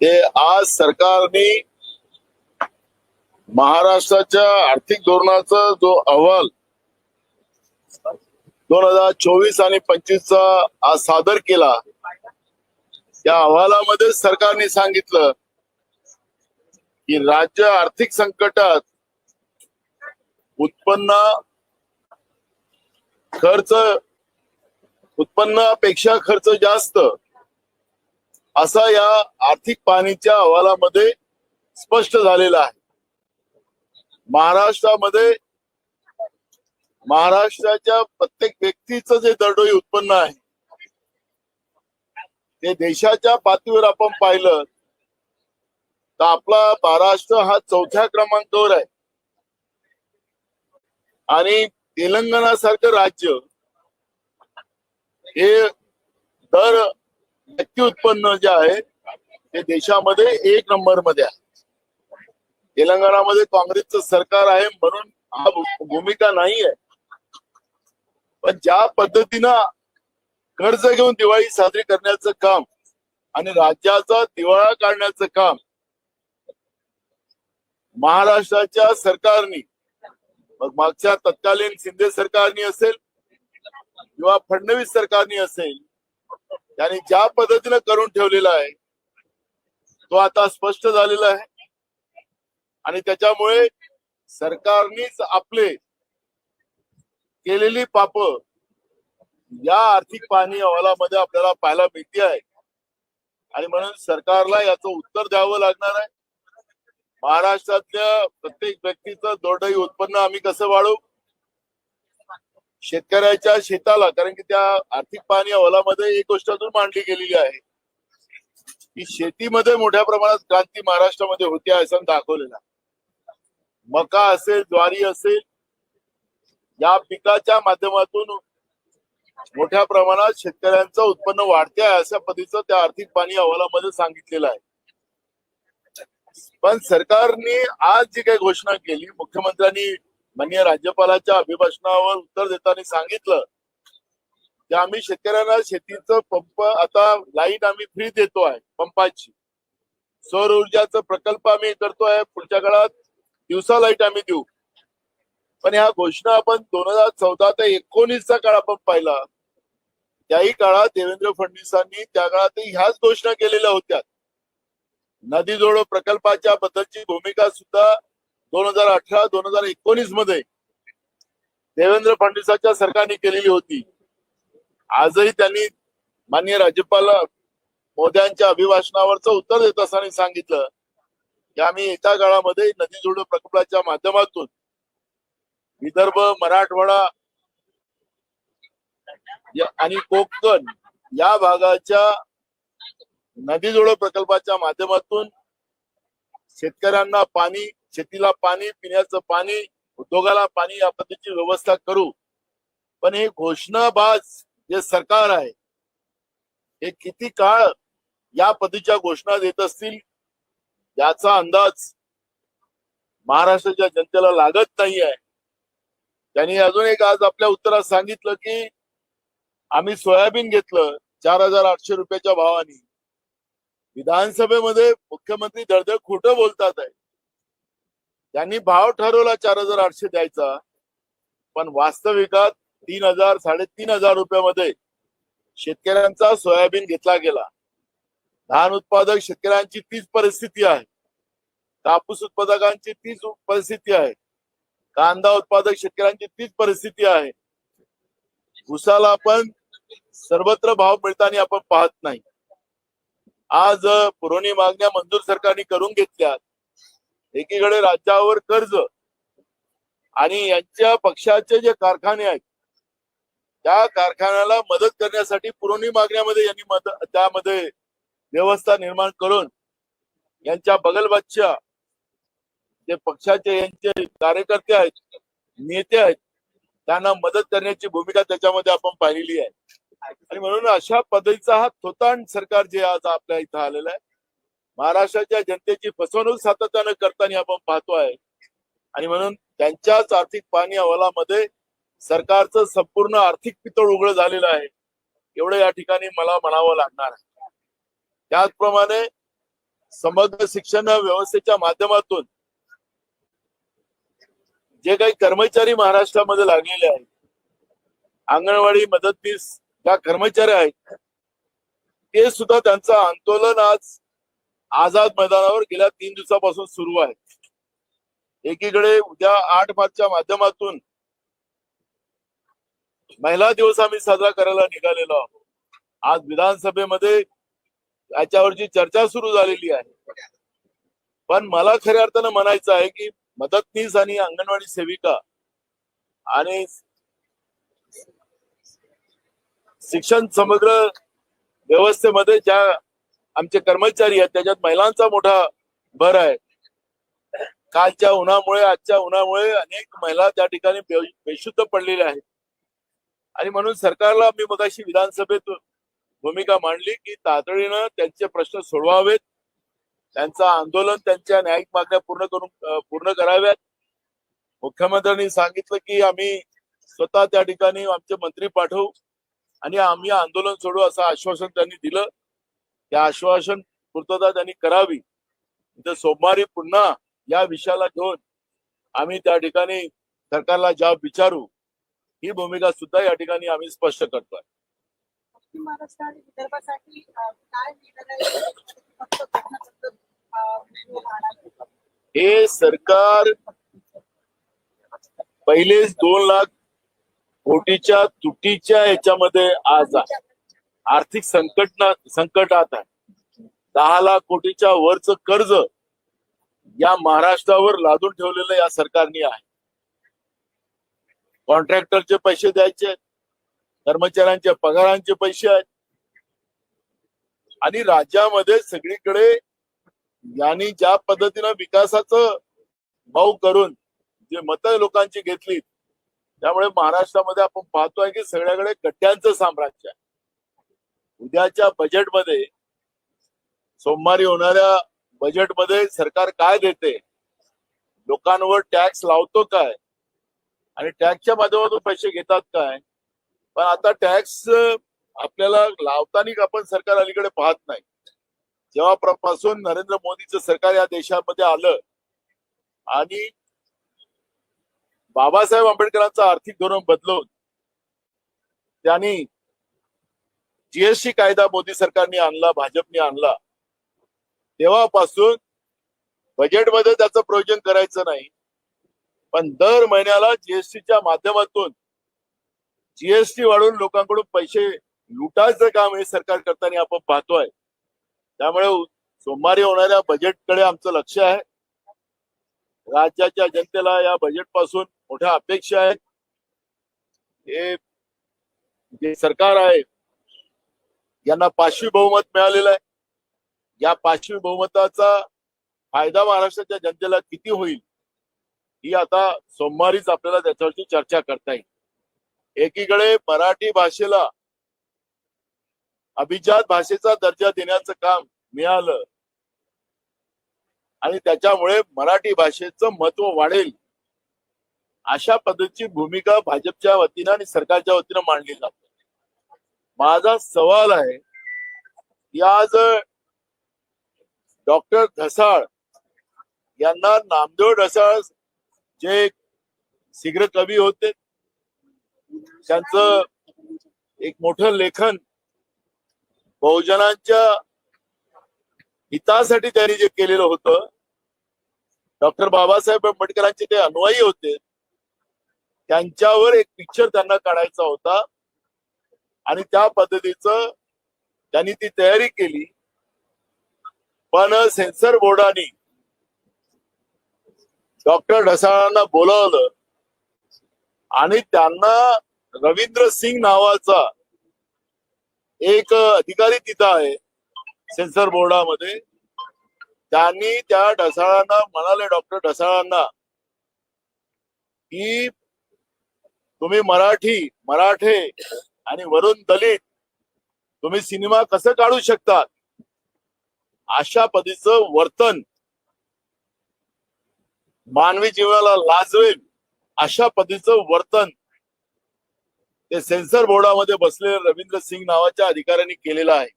ते आज सरकारने महाराष्ट्राच्या आर्थिक धोरणाचा जो अहवाल दोन हजार चोवीस आणि पंचवीसचा आज सादर केला त्या अहवालामध्ये सरकारने सांगितलं की राज्य आर्थिक संकटात उत्पन्न खर्च उत्पन्नापेक्षा खर्च जास्त असा या आर्थिक पाणीच्या अहवालामध्ये स्पष्ट झालेला आहे. महाराष्ट्रामध्ये महाराष्ट्राच्या प्रत्येक व्यक्तीचं जे दरडोई उत्पन्न आहे ते देशाच्या पातळीवर आपण पाहिलं तर आपला महाराष्ट्र हा चौथ्या क्रमांकावर आहे. आणि तेलंगणा सारखं राज्य हे दर व्यक्ती उत्पन्न जे आहे ते देशामध्ये एक नंबरमध्ये आहे. तेलंगणामध्ये काँग्रेसचं सरकार आहे म्हणून हा भूमिका नाही आहे पण ज्या पद्धतीनं कर्ज घेऊन दिवाळी साजरी करण्याचं काम आणि राज्याचा दिवाळा काढण्याचं काम महाराष्ट्राच्या सरकारनी मग मागच्या तत्कालीन शिंदे सरकारनी असेल किंवा फडणवीस सरकारनी असेल त्यांनी ज्या पद्धतीनं करून ठेवलेला आहे तो आता स्पष्ट झालेला आहे. आणि त्याच्यामुळे सरकारनेच आपले केलेली पाप या आर्थिक पाणी अहवालामध्ये आपल्याला पाहायला मिळते आहे. आणि म्हणून सरकारला याचं उत्तर द्यावं लागणार आहे. महाराष्ट्रातल्या प्रत्येक व्यक्तीचं दोडही उत्पन्न आम्ही कसं वाढवू? शेतकऱ्याच्या शेताला कारण की त्या आर्थिक पाणी अहवालामध्ये एक गोष्ट अजून मांडली गेलेली आहे. की शेतीमध्ये मोठ्या प्रमाणात क्रांती महाराष्ट्रामध्ये होते असं दाखवलेलं मका असेल ज्वारी असेल या पिकाच्या माध्यमातून मोठ्या प्रमाणात शेतकऱ्यांचं उत्पन्न वाढते आहे अशा पद्धतीचं त्या आर्थिक पाणी अहवालामध्ये सांगितलेलं आहे. पण सरकारने आज जी काही घोषणा केली मुख्यमंत्र्यांनी माननीय राज्यपालाच्या अभिभाषणावर उत्तर देताना सांगितलं की आम्ही शेतकऱ्यांना शेतीचं पंप आता लाइट आम्ही फ्री देतो आहे पंपाची. सौर ऊर्जाचा प्रकल्प आम्ही करतोय पुढच्या काळात दिवसा लाइट आम्ही देऊ. पण ह्या घोषणा आपण दोन हजार चौदा ते एकोणीसचा काळ आपण पाहिला. त्याही काळात देवेंद्र फडणवीसांनी त्या काळात ह्याच घोषणा केलेल्या होत्या. नदी जोडो प्रकल्पाच्या बद्दलची भूमिका सुद्धा दोन हजार अठरा दोन हजार एकोणीसमध्ये देवेंद्र फडणवीसाच्या सरकारने केलेली होती. आजही त्यांनी माननीय राज्यपाल मोद्यांच्या अभिभाषणावरचं उत्तर देत असताना सांगितलं की आम्ही येत्या काळामध्ये नदी जोड प्रकल्पाच्या माध्यमातून विदर्भ मराठवाडा आणि कोकण या भागाच्या नदी जोड प्रकल्पाच्या माध्यमातून शेतकऱ्यांना पाणी शेतीला पाणी पिण्याचं पाणी उद्योगाला पाणी या पद्धतीची व्यवस्था करू. पण हे घोषणाबाज जे सरकार आहे हे किती काळ या पद्धतीच्या घोषणा देत असतील याचा अंदाज महाराष्ट्राच्या जनतेला लागत नाही आहे त्यांनी अजून एक आज आपल्या उत्तरात सांगितलं की आम्ही सोयाबीन घेतलं चार हजार आठशे रुपयाच्या भावाने. विधानसभेमध्ये मुख्यमंत्री दळदळ खोटं बोलतात आहे. त्यांनी भाव ठरवला चार हजार आठशे द्यायचा. पण वास्तविकात तीन हजार साडेतीन हजार रुपयामध्ये शेतकऱ्यांचा सोयाबीन घेतला गेला. धान उत्पादक शेतकऱ्यांची तीच परिस्थिती आहे. कापूस उत्पादकांची तीच परिस्थिती आहे. कांदा उत्पादक शेतकऱ्यांची तीच परिस्थिती आहे. उसाला आपण सर्वत्र भाव मिळताना आपण पाहत नाही. आज पुरवणी मागण्या मंजूर सरकारने करून घेतल्यात. एकीकडे राज्यावर कर्ज आणि यांच्या पक्षाचे जे कारखाने आहेत त्या कारखान्याला मदत करण्यासाठी पुरवणी मागण्यामध्ये यांनी त्यामध्ये व्यवस्था निर्माण करून यांच्या बगलबाजच्या जे पक्षाचे यांचे कार्यकर्ते आहेत नेते आहेत त्यांना मदत करण्याची भूमिका त्याच्यामध्ये आपण पाहिलेली आहे. आणि म्हणून अशा पद्धतीचा हा थोतांड सरकार जे आज आपल्या इथं आलेलं आहे महाराष्ट्राच्या जनतेची फसवणूक सातत्यानं करताना आपण पाहतो आहे. आणि म्हणून त्यांच्याच आर्थिक पाणी अहवालामध्ये सरकारचं संपूर्ण आर्थिक पितळ उघड झालेलं आहे. एवढं या ठिकाणी मला म्हणावं लागणार आहे. त्याचप्रमाणे समग्र शिक्षण व्यवस्थेच्या माध्यमातून जे काही कर्मचारी महाराष्ट्रामध्ये लागलेले आहेत अंगणवाडी मदतनीस ज्या कर्मचारी आहेत ते सुद्धा त्यांचं आंदोलन आज आझाद मैदानावर गेल्या तीन दिवसापासून सुरू आहे. एकीकडे उद्या आठ मार्चच्या माध्यमातून महिला दिवस आम्ही साजरा करायला निघालेलो आहोत. आज विधानसभेमध्ये याच्यावरची चर्चा सुरू झालेली आहे. पण मला खऱ्या अर्थानं म्हणायचं आहे की मदतनीस आणि अंगणवाडी सेविका आणि शिक्षण समग्र व्यवस्थेमध्ये ज्या आमचे कर्मचारी आहेत त्याच्यात महिलांचा मोठा भर आहे. कालच्या उन्हामुळे आजच्या उन्हामुळे अनेक महिला त्या ठिकाणी बेशुद्ध पडलेल्या आहेत. आणि म्हणून सरकारला मी मगाशी विधानसभेत भूमिका मांडली की तातडीनं त्यांचे प्रश्न सोडवावेत. त्यांचं आंदोलन त्यांच्या न्यायिक मागण्या पूर्ण करून पूर्ण कराव्यात. मुख्यमंत्र्यांनी सांगितलं की आम्ही स्वतः त्या ठिकाणी आमचे मंत्री पाठवू आणि आम्ही आंदोलन सोडू असं आश्वासन त्यांनी दिलं. त्या आश्वासन पूर्तता त्यांनी करावी. तर सोमवारी पुन्हा या विषयाला घेऊन आम्ही त्या ठिकाणी सरकारला जबाब विचारू. ही भूमिका सुद्धा या ठिकाणी आम्ही स्पष्ट करतोय? हे सरकार पहिलेच दोन लाख कोटीच्या तुटीच्या याच्यामध्ये आज आहे. आर्थिक संकट संकटात आहे. दहा लाख कोटीच्या वरच कर्ज या महाराष्ट्रावर लादून ठेवलेलं या सरकारने आहे. कॉन्ट्रॅक्टरचे पैसे द्यायचे कर्मचाऱ्यांच्या पगारांचे पैसे आहेत. आणि राज्यामध्ये सगळीकडे यांनी ज्या पद्धतीनं विकासाचं भाऊ करून जे मत लोकांची घेतली त्यामुळे महाराष्ट्रामध्ये आपण पाहतोय की सगळ्याकडे गड्ड्यांचं साम्राज्य आहे. उद्याच्या बजेटमध्ये सोमवारी होणाऱ्या बजेटमध्ये सरकार काय देते? लोकांवर टॅक्स लावतो काय? आणि टॅक्सच्या माध्यमातून पैसे घेतात काय? पण आता टॅक्स आपल्याला लावताना आपण सरकार अलीकडे पाहत नाही. जेव्हापासून नरेंद्र मोदीचं सरकार या देशामध्ये आलं आणि बाबासाहेब आंबेडकरांचं आर्थिक धोरण बदलून त्यांनी जीएसटी कायदा मोदी सरकारने आणला भाजपने आणला तेव्हापासून बजेटमध्ये त्याचं प्रयोजन करायचं नाही. पण दर महिन्याला जीएसटीच्या माध्यमातून जीएसटी वाढवून लोकांकडून पैसे लुटायचं काम हे सरकार करताना आपण पाहतोय. त्यामुळे सोमवारी होणाऱ्या बजेटकडे आमचं लक्ष आहे. राज्याच्या जनतेला या बजेटपासून मोठ्या अपेक्षा आहेत. हे जे सरकार आहे यांना पाचवी बहुमत मिळालेलं आहे. या पाचवी बहुमताचा फायदा महाराष्ट्राच्या जनतेला किती होईल ही आता सोमवारीच आपल्याला त्याच्यावरची चर्चा करता येईल. एकीकडे मराठी भाषेला अभिजात भाषेचा दर्जा देण्याचं काम मिळालं आणि त्याच्यामुळे मराठी भाषेचं महत्त्व वाढेल अशा पद्धतीची भूमिका भाजपच्या वतीनं आणि सरकारच्या वतीनं मांडली जाते. माझा सवाल आहे की आज डॉक्टर ढसाळ यांना नामदेव ढसाळ जे शीघ्र कवी होते त्यांचं एक मोठं लेखन बहुजनांच्या हितासाठी त्यांनी जे केलेलं होतं डॉक्टर बाबासाहेब आंबेडकरांचे ते अनुयायी होते त्यांच्यावर एक पिक्चर त्यांना काढायचा होता. आणि त्या पद्धतीचं त्यांनी ती तयारी केली. पण सेन्सर बोर्डाने डॉक्टर ढसाळांना बोलावलं आणि त्यांना रवींद्र सिंग नावाचा एक अधिकारी तिथं आहे सेन्सर बोर्डामध्ये. त्यांनी त्या ढसाळांना म्हणाले डॉक्टर ढसाळांना की तुम्ही मराठी मराठे आणि वरून दलित तुम्ही सिनेमा कसं काढू शकतात? अशा पद्धतीचं वर्तन मानवी जीवनाला लाजवेल अशा पद्धतीचं वर्तन ते सेन्सर बोर्डामध्ये बसलेले रवींद्र सिंग नावाच्या अधिकाऱ्यांनी केलेलं आहे.